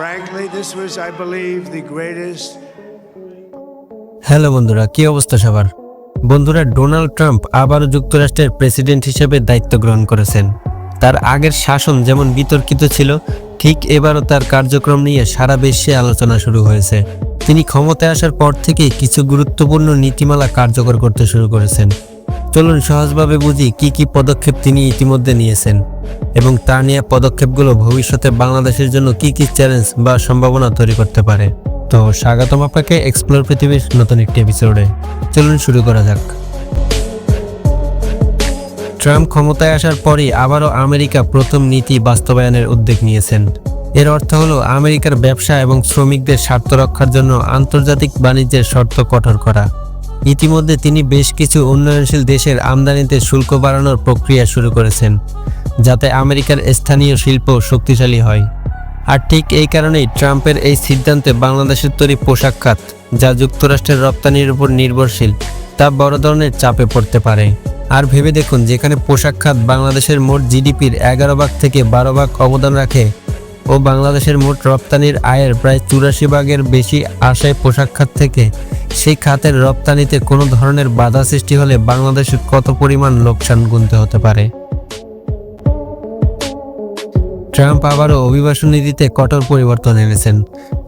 Frankly, this was, I believe, the greatest hello বন্ধুরা কি অবস্থা সবার? বন্ধুরা ডোনাল্ড ট্রাম্প আবারও যুক্তরাষ্ট্রের প্রেসিডেন্ট হিসেবে দায়িত্ব গ্রহণ করেছেন। তার আগের শাসন যেমন বিতর্কিত ছিল ঠিক এবারও তার কার্যক্রম নিয়ে সারা বিশ্বে আলোচনা শুরু হয়েছে। তিনি ক্ষমতায় আসার পর থেকেই কিছু গুরুত্বপূর্ণ নীতিমালা কার্যকর করতে শুরু করেছেন। চলুন সহজভাবে বুঝি কি কি পদক্ষেপ তিনি ইতিমধ্যে নিয়েছেন এবং তা নিয়ে পদক্ষেপগুলো ভবিষ্যতে বাংলাদেশের জন্য কি কি চ্যালেঞ্জ বা সম্ভাবনা তৈরি করতে পারে। তো স্বাগতম আপনাকে এক্সপ্লোর পৃথিবীর নতুন একটি এপিসোডে চলুন শুরু করা যাক। ট্রাম্প ক্ষমতায় আসার পরই আবারও আমেরিকা প্রথম নীতি বাস্তবায়নের উদ্যোগ নিয়েছেন। এর অর্থ হলো আমেরিকার ব্যবসা এবং শ্রমিকদের স্বার্থ রক্ষার জন্য আন্তর্জাতিক বাণিজ্যের শর্ত কঠোর করা। ইতিমধ্যে তিনি বেশ কিছু উন্নয়নশীল দেশের আমদানিতে শুল্ক বাড়ানোর প্রক্রিয়া শুরু করেছেন, যাতে আমেরিকার স্থানীয় শিল্প শক্তিশালী হয়। আর ঠিক এই কারণেই ট্রাম্পের এই সিদ্ধান্তে বাংলাদেশের তৈরি পোশাক খাত, যা যুক্তরাষ্ট্রের রপ্তানির উপর নির্ভরশীল, তা বড় ধরনের চাপে পড়তে পারে। আর ভেবে দেখুন, যেখানে পোশাক খাত বাংলাদেশের মোট জিডিপির এগারো ভাগ থেকে বারো ভাগ অবদান রাখে ও বাংলাদেশের মোট রপ্তানির আয়ের প্রায় চুরাশি ভাগের বেশি আশায় পোশাক খাত থেকে, সেই খাতের রপ্তানিতে কোনো ধরনের বাধা সৃষ্টি হলে বাংলাদেশের কত পরিমাণ লোকসান গুনতে হতে পারে? ট্রাম্প আবারও অভিবাসন নীতিতে কঠোর পরিবর্তন এনেছেন।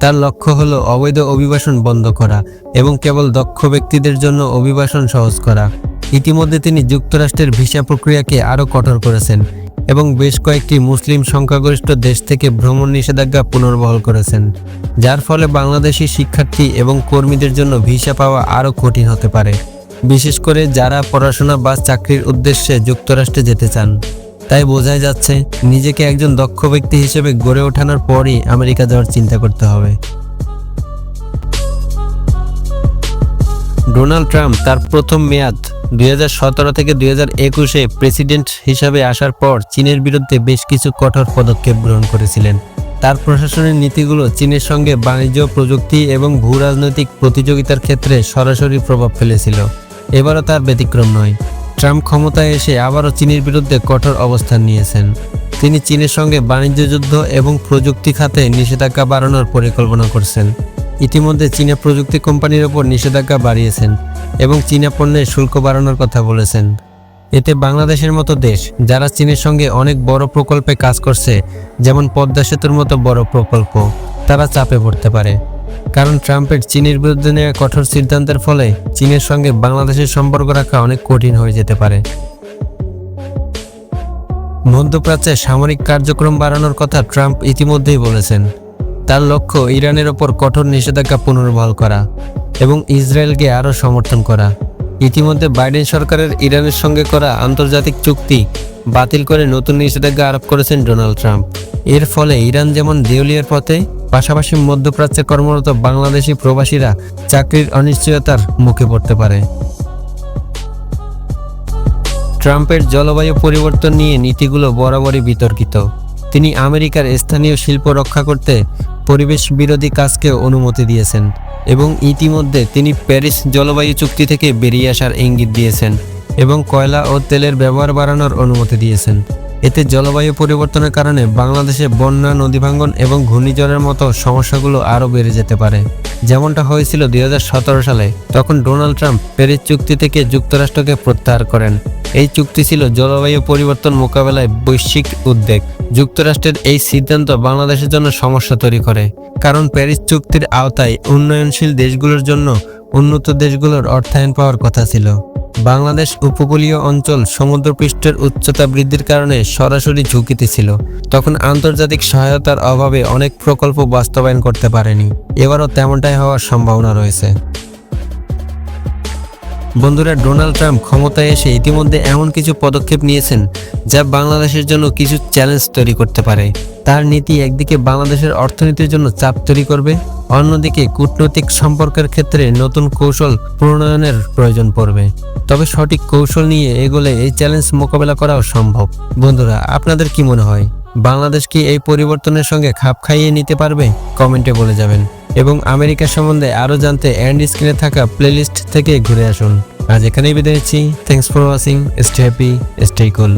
তার লক্ষ্য হল অবৈধ অভিবাসন বন্ধ করা এবং কেবল দক্ষ ব্যক্তিদের জন্য অভিবাসন সহজ করা। ইতিমধ্যে তিনি যুক্তরাষ্ট্রের ভিসা প্রক্রিয়াকে আরও কঠোর করেছেন। এবং বেশ কয়েকটি মুসলিম সংখ্যাগরিষ্ঠ দেশ থেকে ভ্রমণ নিষেধাজ্ঞা পুনর্বহাল করেছেন, যার ফলে বাংলাদেশি শিক্ষার্থী এবং কর্মীদের জন্য ভিসা পাওয়া আরও কঠিন হতে পারে। বিশেষ করে যারা পড়াশোনা বা চাকরির উদ্দেশ্যে যুক্তরাষ্ট্রে যেতে চান। তাই বোঝাই যাচ্ছে, নিজেকে একজন দক্ষ ব্যক্তি হিসেবে গড়ে ওঠানোর পরই আমেরিকা যাওয়ার চিন্তা করতে হবে। ডোনাল্ড ট্রাম্প তার প্রথম মেয়াদ দুই হাজার সতেরো থেকে দুই একুশে প্রেসিডেন্ট হিসাবে আসার পর চীনের বিরুদ্ধে বেশ কিছু কঠোর পদক্ষেপ গ্রহণ করেছিলেন। তার প্রশাসনের নীতিগুলো চীনের সঙ্গে বাণিজ্য, প্রযুক্তি এবং ভূ রাজনৈতিক প্রতিযোগিতার ক্ষেত্রে সরাসরি প্রভাব ফেলেছিল। এবারও তার ব্যতিক্রম নয়। ট্রাম্প ক্ষমতায় এসে আবারও চীনের বিরুদ্ধে কঠোর অবস্থান নিয়েছেন। তিনি চীনের সঙ্গে বাণিজ্য যুদ্ধ এবং প্রযুক্তি খাতে নিষেধাজ্ঞা বাড়ানোর পরিকল্পনা করছেন। ইতিমধ্যে চীনা প্রযুক্তি কোম্পানির ওপর নিষেধাজ্ঞা বাড়িয়েছেন এবং চীনা পণ্যের শুল্ক বাড়ানোর কথা বলেছেন। এতে বাংলাদেশের মতো দেশ, যারা চীনের সঙ্গে অনেক বড় প্রকল্পে কাজ করছে, যেমন পদ্মা সেতুর মতো বড় প্রকল্প, তারা চাপে পড়তে পারে। কারণ ট্রাম্পের চীনের বিরুদ্ধে নেওয়া কঠোর সিদ্ধান্তের ফলে চীনের সঙ্গে বাংলাদেশের সম্পর্ক রাখা অনেক কঠিন হয়ে যেতে পারে। মধ্যপ্রাচ্যে সামরিক কার্যক্রম বাড়ানোর কথা ট্রাম্প ইতিমধ্যেই বলেছেন। তার লক্ষ্য ইরানের ওপর কঠোর নিষেধাজ্ঞা পুনর্বহাল করা এবং ইসরায়েলকে আরও সমর্থন করা। ইতিমধ্যে বাইডেন সরকারের ইরানের সঙ্গে করা আন্তর্জাতিক চুক্তি বাতিল করে নতুন নিষেধাজ্ঞা আরোপ করেছেন ডোনাল্ড ট্রাম্প। এর ফলে ইরান যেমন দেউলিয়ার পথে, পাশাপাশি মধ্যপ্রাচ্যে কর্মরত বাংলাদেশি প্রবাসীরা চাকরির অনিশ্চয়তার মুখে পড়তে পারে। ট্রাম্পের জলবায়ু পরিবর্তন নিয়ে নীতিগুলো বরাবরই বিতর্কিত। তিনি আমেরিকার স্থানীয় শিল্প রক্ষা করতে পরিবেশ বিরোধী কাজকে অনুমতি দিয়েছেন এবং ইতিমধ্যে তিনি প্যারিস জলবায়ু চুক্তি থেকে বেরিয়ে আসার ইঙ্গিত দিয়েছেন এবং কয়লা ও তেলের ব্যবহার বাড়ানোর অনুমতি দিয়েছেন। এতে জলবায়ু পরিবর্তনের কারণে বাংলাদেশে বন্যা, নদী ভাঙ্গন এবং ঘূর্ণিঝড়ের মতো সমস্যাগুলো আরও বেড়ে যেতে পারে। যেমনটা হয়েছিল দুই হাজার সতেরো সালে, তখন ডোনাল্ড ট্রাম্প প্যারিস চুক্তি থেকে যুক্তরাষ্ট্রকে প্রত্যাহার করেন। এই চুক্তি ছিল জলবায়ু পরিবর্তন মোকাবেলায় বৈশ্বিক উদ্বেগ। যুক্তরাষ্ট্রের এই সিদ্ধান্ত বাংলাদেশের জন্য সমস্যা তৈরি করে, কারণ প্যারিস চুক্তির আওতায় উন্নয়নশীল দেশগুলোর জন্য উন্নত দেশগুলোর অর্থায়ন পাওয়ার কথা ছিল। বাংলাদেশ উপকূলীয় অঞ্চল সমুদ্রপৃষ্ঠের উচ্চতা বৃদ্ধির কারণে সরাসরি ঝুঁকিতে ছিল। তখন আন্তর্জাতিক সহায়তার অভাবে অনেক প্রকল্প বাস্তবায়ন করতে পারেনি। এবারও তেমনটাই হওয়ার সম্ভাবনা রয়েছে। বন্ধুরা, ডোনাল্ড ট্রাম্প ক্ষমতায় এসে ইতিমধ্যে এমন কিছু পদক্ষেপ নিয়েছেন যা বাংলাদেশের জন্য কিছু চ্যালেঞ্জ তৈরি করতে পারে। তার নীতি একদিকে বাংলাদেশের অর্থনীতির জন্য চাপ তৈরি করবে, অন্যদিকে কূটনৈতিক সম্পর্কের ক্ষেত্রে নতুন কৌশল প্রণয়নের প্রয়োজন পড়বে। তবে সঠিক কৌশল নিয়ে এগোলে এই চ্যালেঞ্জ মোকাবেলা করাও সম্ভব। বন্ধুরা, আপনাদের কি মনে হয়? বাংলাদেশ কি এই পরিবর্তনের সঙ্গে খাপ খাইয়ে নিতে পারবে? কমেন্টে বলে যাবেন। এবং আমেরিকা সম্বন্ধে আরও জানতে অ্যান্ড স্ক্রিনে থাকা প্লেলিস্ট থেকে ঘুরে আসুন। আজ এখানেই বিদায় নিচ্ছি। Thanks for watching stay happy stay cool